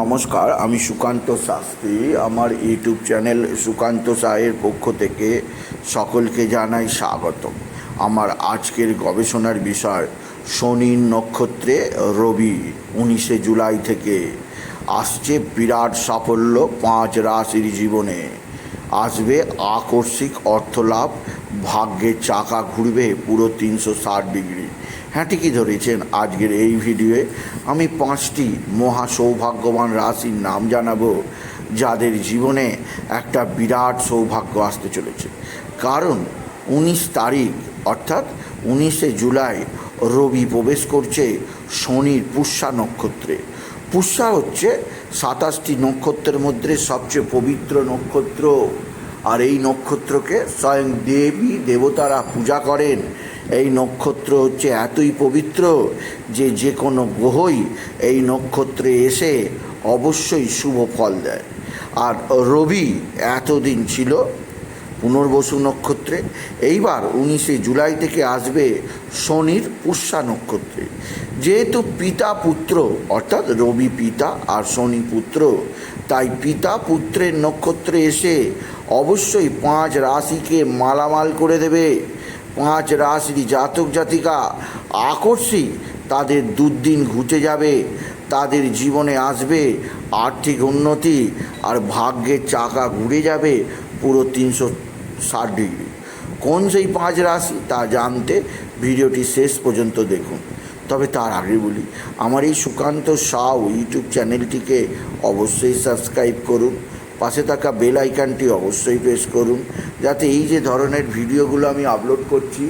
নমস্কার, আমি সুকান্ত শাস্ত্রী। আমার ইউটিউব চ্যানেল সুকান্ত সাহের পক্ষ থেকে সকলকে জানাই স্বাগত আমার আজকের গবেষণার বিষয়, শনির নক্ষত্রে রবি উনিশে জুলাই থেকে আসছে বিরাট সাফল্য পাঁচ রাশির জীবনে। আসবে আকস্মিক অর্থলাভ ভাগ্যের চাকা ঘুরবে পুরো তিনশো ষাট ডিগ্রি। হ্যাঁ ঠিকই ধরেছেন আজকের এই ভিডিওয়ে। আমি পাঁচটি মহা সৌভাগ্যবান রাশির নাম জানাব, যাদের জীবনে একটা বিরাট সৌভাগ্য আসতে চলেছে। কারণ উনিশ তারিখ, অর্থাৎ উনিশে জুলাই, রবি প্রবেশ করছে শনির পুষ্যা নক্ষত্রে। পুষ্যা হচ্ছে সাতাশটি নক্ষত্রের মধ্যে সবচেয়ে পবিত্র নক্ষত্র। আর এই নক্ষত্রকে স্বয়ং দেবী দেবতারা পূজা করেন। এই নক্ষত্র হচ্ছে এতই পবিত্র যে যে কোনো গ্রহই এই নক্ষত্রে এসে অবশ্যই শুভ ফল দেয়। আর রবি এতদিন ছিল পুনর্বসু নক্ষত্রে। এইবার উনিশে জুলাই থেকে আসবে শনির পুষ্যা নক্ষত্রে। যেহেতু পিতা পুত্র, অর্থাৎ রবি পিতা আর শনি পুত্র, তাই পিতা পুত্রের নক্ষত্রে এসে অবশ্যই পাঁচ রাশিকে মালামাল করে দেবে। পাঁচ রাশির জাতক জাতিকা আকর্ষিক তাদের দুর্দিন ঘুচে যাবে, তাদের জীবনে আসবে আর্থিক উন্নতি আর ভাগ্যের চাকা ঘুরে যাবে পুরো তিনশো ষাট ডিগ্রি। কোন সেই পাঁচ রাশি তা জানতে ভিডিওটি শেষ পর্যন্ত দেখুন। তবে তার আগে বলি, আমার এই সুকান্ত সাউ ইউটিউব চ্যানেলটিকে অবশ্যই সাবস্ক্রাইব করুন। পাশে থাকা বেল আইকনটি অবশ্যই প্রেস করুন, যাতে এই যে ধরনের ভিডিওগুলো আমি আপলোড করছি,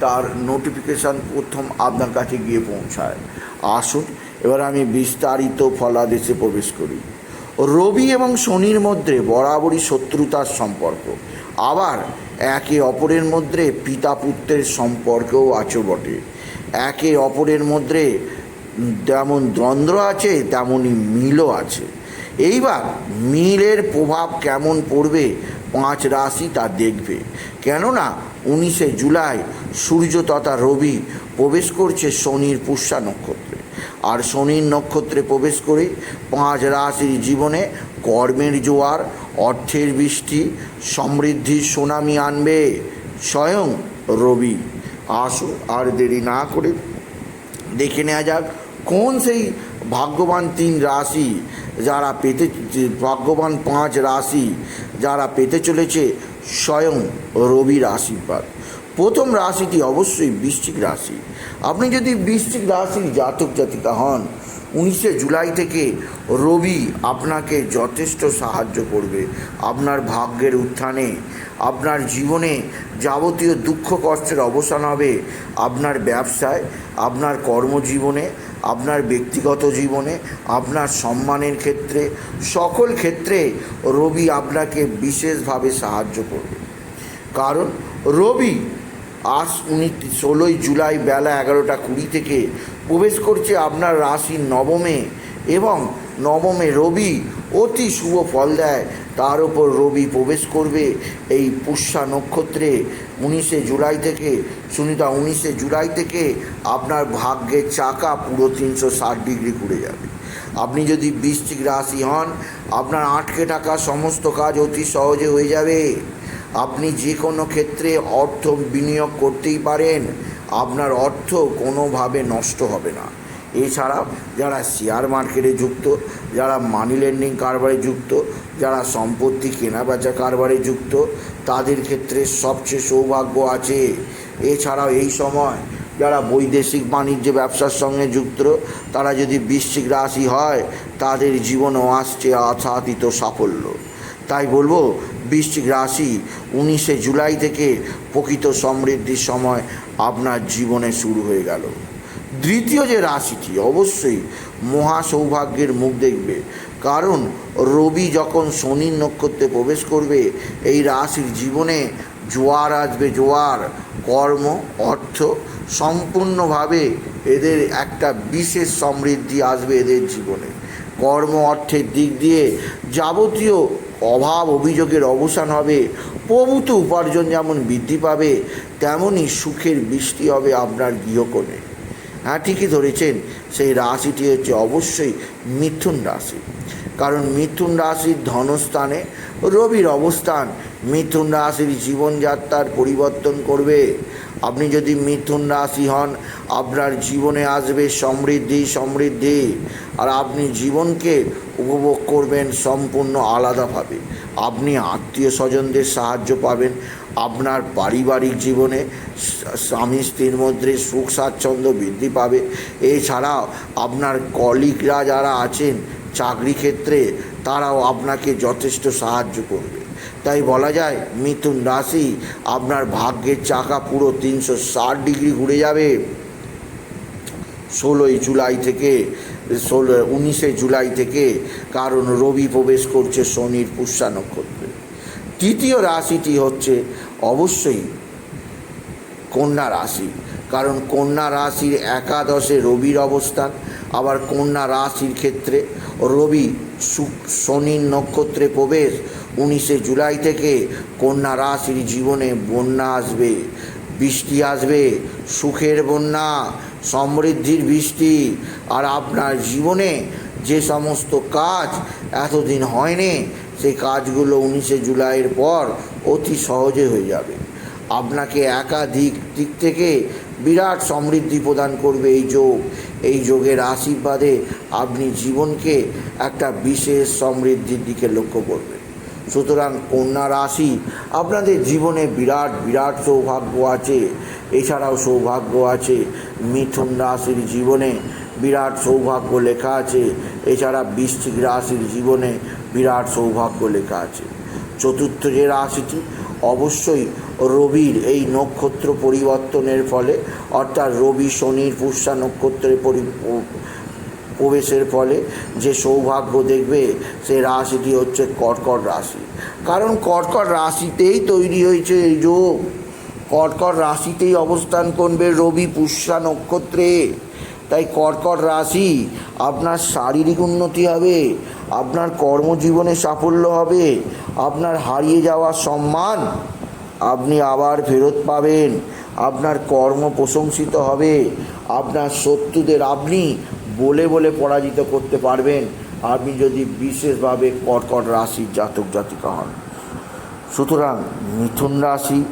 তার নোটিফিকেশান প্রথম আপনার কাছে গিয়ে পৌঁছায়। আসুন, এবার আমি বিস্তারিত ফলাদেশে প্রবেশ করি। রবি এবং শনির মধ্যে বরাবরই শত্রুতার সম্পর্ক। আবার একে অপরের মধ্যে পিতা পুত্রের সম্পর্কও আছে বটে। একে অপরের মধ্যে যেমন দ্বন্দ্ব আছে, তেমনই মিলও আছে। এইবার মিলের প্রভাব কেমন পড়বে? পাঁচ রাশি তা দেখবে। কেননা উনিশে জুলাই সূর্য তথা রবি প্রবেশ করছে শনির পুষ্যা নক্ষত্রে। আর শনির নক্ষত্রে প্রবেশ করে পাঁচ রাশির জীবনে কর্মের জোয়ার, অর্থের বৃষ্টি, সমৃদ্ধির সুনামি আনবে স্বয়ং রবি। আসো আর দেরি না করে দেখে নেওয়া যাক কোন সেই ভাগ্যবান তিন রাশি যারা পেতে, ভাগ্যবান পাঁচ রাশি যারা পেতে চলেছে স্বয়ং রবির আশীর্বাদ। প্রথম রাশিটি অবশ্যই বৃশ্চিক রাশি। আপনি যদি বৃশ্চিক রাশির জাতক জাতিকা হন, উনিশে জুলাই থেকে রবি আপনাকে যথেষ্ট সাহায্য করবে। আপনার ভাগ্যের উত্থানে, আপনার জীবনে যাবতীয় দুঃখ কষ্টের অবসান হবে। আপনার ব্যবসায়, আপনার কর্মজীবনে আপনার ব্যক্তিগত জীবনে, আপনার সম্মানের ক্ষেত্রে, সকল ক্ষেত্রে রবি আপনাকে বিশেষভাবে সাহায্য করবে। কারণ রবি আজ উনি ষোলোই জুলাই বেলা এগারোটা কুড়ি থেকে প্রবেশ করছে আপনার রাশি নবমে এবং নবমে রবি অতি শুভ ফল দেয় তার ওপর রবি প্রবেশ করবে এই পুষ্যা নক্ষত্রে উনিশে জুলাই থেকে, সুনিতা উনিশে জুলাই থেকে আপনার ভাগ্যের চাকা পুরো তিনশো ষাট ডিগ্রি ঘুরে যাবে। আপনি যদি বৃশ্চিক রাশি হন, আপনার আটকে থাকা সমস্ত কাজ অতি সহজে হয়ে যাবে। আপনি যে কোনো ক্ষেত্রে অর্থ বিনিয়োগ করতেই পারেন, আপনার অর্থ কোনোভাবে নষ্ট হবে না। এছাড়া যারা শেয়ার মার্কেটে যুক্ত, যারা মানি লেন্ডিং কারবারে যুক্ত যারা সম্পত্তি কেনাবেচা কারবারে যুক্ত, তাদের ক্ষেত্রে সবচেয়ে সৌভাগ্য আছে। এছাড়াও এই সময় যারা বৈদেশিক বাণিজ্য ব্যবসার সঙ্গে যুক্ত, তারা যদি বৃশ্চিক রাশি হয়, তাদের জীবনেও আসছে আশাতীত সাফল্য। তাই বলব, বৃশ্চিক রাশি উনিশে জুলাই থেকে প্রকৃত সমৃদ্ধির সময় আপনার জীবনে শুরু হয়ে গেল। দ্বিতীয় যে রাশিটি, অবশ্যই মহা সৌভাগ্যের মুখ দেখবে। কারণ রবি যখন শনির নক্ষত্রে প্রবেশ করবে, এই রাশির জীবনে জোয়ার আসবে, জোয়ার, কর্ম, অর্থ সম্পূর্ণভাবে এদের একটা বিশেষ সমৃদ্ধি আসবে এদের জীবনে। কর্ম, অর্থের দিক দিয়ে যাবতীয় অভাব, অভিযোগের অবসান হবে, প্রভূত উপার্জন যেমন বৃদ্ধি পাবে তেমনই সুখের বৃষ্টি হবে আপনার গৃহকোণে। হ্যাঁ ঠিকই ধরেছেন, সেই রাশিটি হচ্ছে অবশ্যই মিথুন রাশি। কারণ মিথুন রাশির ধনস্থানে রবির অবস্থান। মিথুন রাশির জীবনযাত্রার পরিবর্তন করবে। আপনি যদি মিথুন রাশি হন, আপনার জীবনে আসবে সমৃদ্ধি সমৃদ্ধি। আর আপনি জীবনকে উপভোগ করবেন সম্পূর্ণ আলাদাভাবে। আপনি আত্মীয় স্বজনদের সাহায্য পাবেন। আপনার পারিবারিক জীবনে স্বামী স্ত্রীর মধ্যে সুখ স্বাচ্ছন্দ্য বৃদ্ধি পাবে। এছাড়াও আপনার কলিগরা যারা আছেন চাকরি ক্ষেত্রে তারাও আপনাকে যথেষ্ট সাহায্য করবে। তাই বলা যায়, মিথুন রাশি আপনার ভাগ্যের চাকা পুরো তিনশো ষাট ডিগ্রি ঘুরে যাবে। ষোলোই জুলাই থেকে, ষোলো, উনিশে জুলাই থেকে কারণ রবি প্রবেশ করছে শনির পুষ্যা নক্ষত্রে। তৃতীয় রাশিটি হচ্ছে অবশ্যই কন্যা রাশি, কারণ কন্যা রাশির একাদশে রবির অবস্থান আবার কন্যা রাশির ক্ষেত্রে রবি শনির নক্ষত্রে প্রবেশ। উনিশে জুলাই থেকে কন্যা রাশির জীবনে বন্যা আসবে, বৃষ্টি আসবে, সুখের বন্যা, সমৃদ্ধির বৃষ্টি। আর আপনার জীবনে যে সমস্ত কাজ এতদিন হয়নি, সেই কাজগুলো উনিশে জুলাইয়ের পর অতি সহজে হয়ে যাবে। আপনাকে একাধিক দিক থেকে বিরাট সমৃদ্ধি প্রদান করবে এই যোগ। এই যোগের আশীর্বাদে আপনি জীবনকে একটা বিশেষ সমৃদ্ধির দিকে লক্ষ্য করবেন। সুতরাং কন্যা রাশি, আপনাদের জীবনে বিরাট বিরাট সৌভাগ্য আছে। এছাড়াও সৌভাগ্য আছে। মিথুন রাশির জীবনে বিরাট সৌভাগ্য লেখা আছে। এছাড়া বৃশ্চিক রাশির জীবনে বিরাট সৌভাগ্য লেখা আছে। চতুর্থ যে রাশিটি অবশ্যই রবির এই নক্ষত্র পরিবর্তনের ফলে, অর্থাৎ রবি শনির পুষ্যা নক্ষত্রের পরি প্রবেশের ফলে যে সৌভাগ্য দেখবে, সে রাশিটি হচ্ছে কর্কট রাশি। কারণ কর্কট রাশিতেই তৈরি হয়েছে এই যোগ। কর্কট রাশিতেই অবস্থান করবে রবি, পুষ্যা নক্ষত্রে। তাই কর্কট রাশি আপনার শারীরিক উন্নতি হবে আপনার কর্মজীবনে সাফল্য হবে, আপনার হারিয়ে যাওয়া সম্মান আপনি আবার ফেরত পাবেন, আপনার কর্ম প্রশংসিত হবে, আপনার শত্রুদের আপনি বলে বলে পরাজিত করতে পারবেন, আপনি যদি বিশেষভাবে কর্কট রাশির জাতক জাতিকা হন। সুতরাং মিথুন রাশি,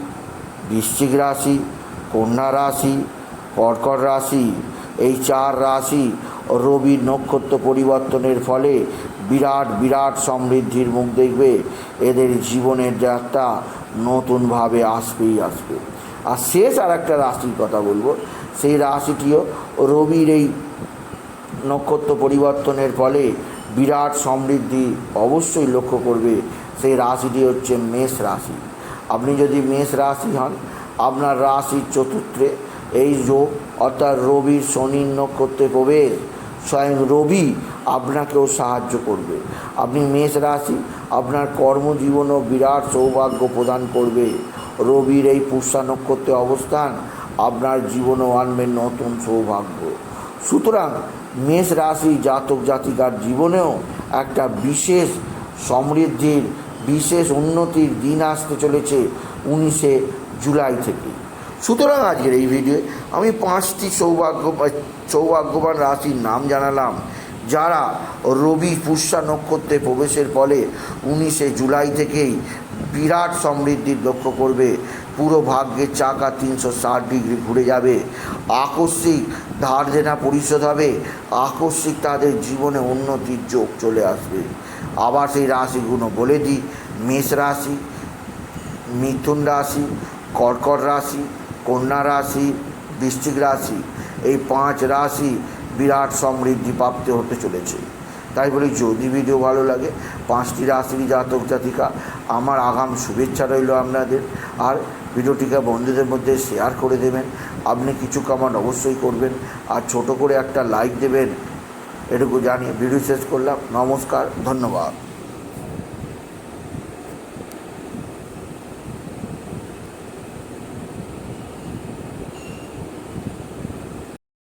বৃশ্চিক রাশি, কন্যা রাশি, কর্কট রাশি, এই চার রাশি রবি নক্ষত্র পরিবর্তনের ফলে বিরাট বিরাট সমৃদ্ধির মুখ দেখবে। এদের জীবনের যাত্রা নতুনভাবে আসবেই আসবে। আর শেষ আর একটা রাশির কথা বলব। সেই রাশিটিও রবির এই নক্ষত্র পরিবর্তনের ফলে বিরাট সমৃদ্ধি অবশ্যই লক্ষ্য করবে। সেই রাশিটি হচ্ছে মেষ রাশি। আপনি যদি মেষ রাশি হন, আপনার রাশির চতুর্থে এই যোগ অর্থাৎ রবির শনির নক্ষত্রে প্রবেশ, স্বয়ং রবি আপনাকেও সাহায্য করবে। আপনি মেষ রাশি, আপনার কর্মজীবনও বিরাট সৌভাগ্য প্রদান করবে। রবির এই পুষ্যা নক্ষত্রে অবস্থান, আপনার জীবনও আনবে নতুন সৌভাগ্য। সুতরাং মেষ রাশি জাতক জাতিকার জীবনেও একটা বিশেষ সমৃদ্ধির, বিশেষ উন্নতির দিন আসতে চলেছে উনিশে জুলাই থেকে। সুতরাং আজকের এই ভিডিওয়ে আমি পাঁচটি সৌভাগ্য, সৌভাগ্যবান রাশির নাম জানালাম। যারা রবি পুষ্যা নক্ষত্রে প্রবেশের ফলে উনিশে জুলাই থেকেই বিরাট সমৃদ্ধির লক্ষ্য করবে। পুরো ভাগ্যের চাকা তিনশো ষাট ডিগ্রি ঘুরে যাবে। আকস্মিক ধার দেনা পরিশোধ হবে। আকস্মিক তাদের জীবনে উন্নতির যোগ চলে আসবে। আবার সেই রাশিগুলো বলে দিই। মেষ রাশি, মিথুন রাশি, কর্কট রাশি, কন্যা রাশি, বৃশ্চিক রাশি। এই পাঁচ রাশি বিরাট সমৃদ্ধি প্রাপ্ত হতে চলেছে। তাই বলি, যদি ভিডিও ভালো লাগে, পাঁচটি রাশির জাতক জাতিকা, আমার আগাম শুভেচ্ছা রইল আপনাদের। আর ভিডিওটিকে বন্ধুদের মধ্যে শেয়ার করে দেবেন। আপনি কিছু কামান অবশ্যই করবেন। আর ছোট করে একটা লাইক দেবেন। এটুকু জানিয়ে ভিডিও শেষ করলাম। নমস্কার, ধন্যবাদ।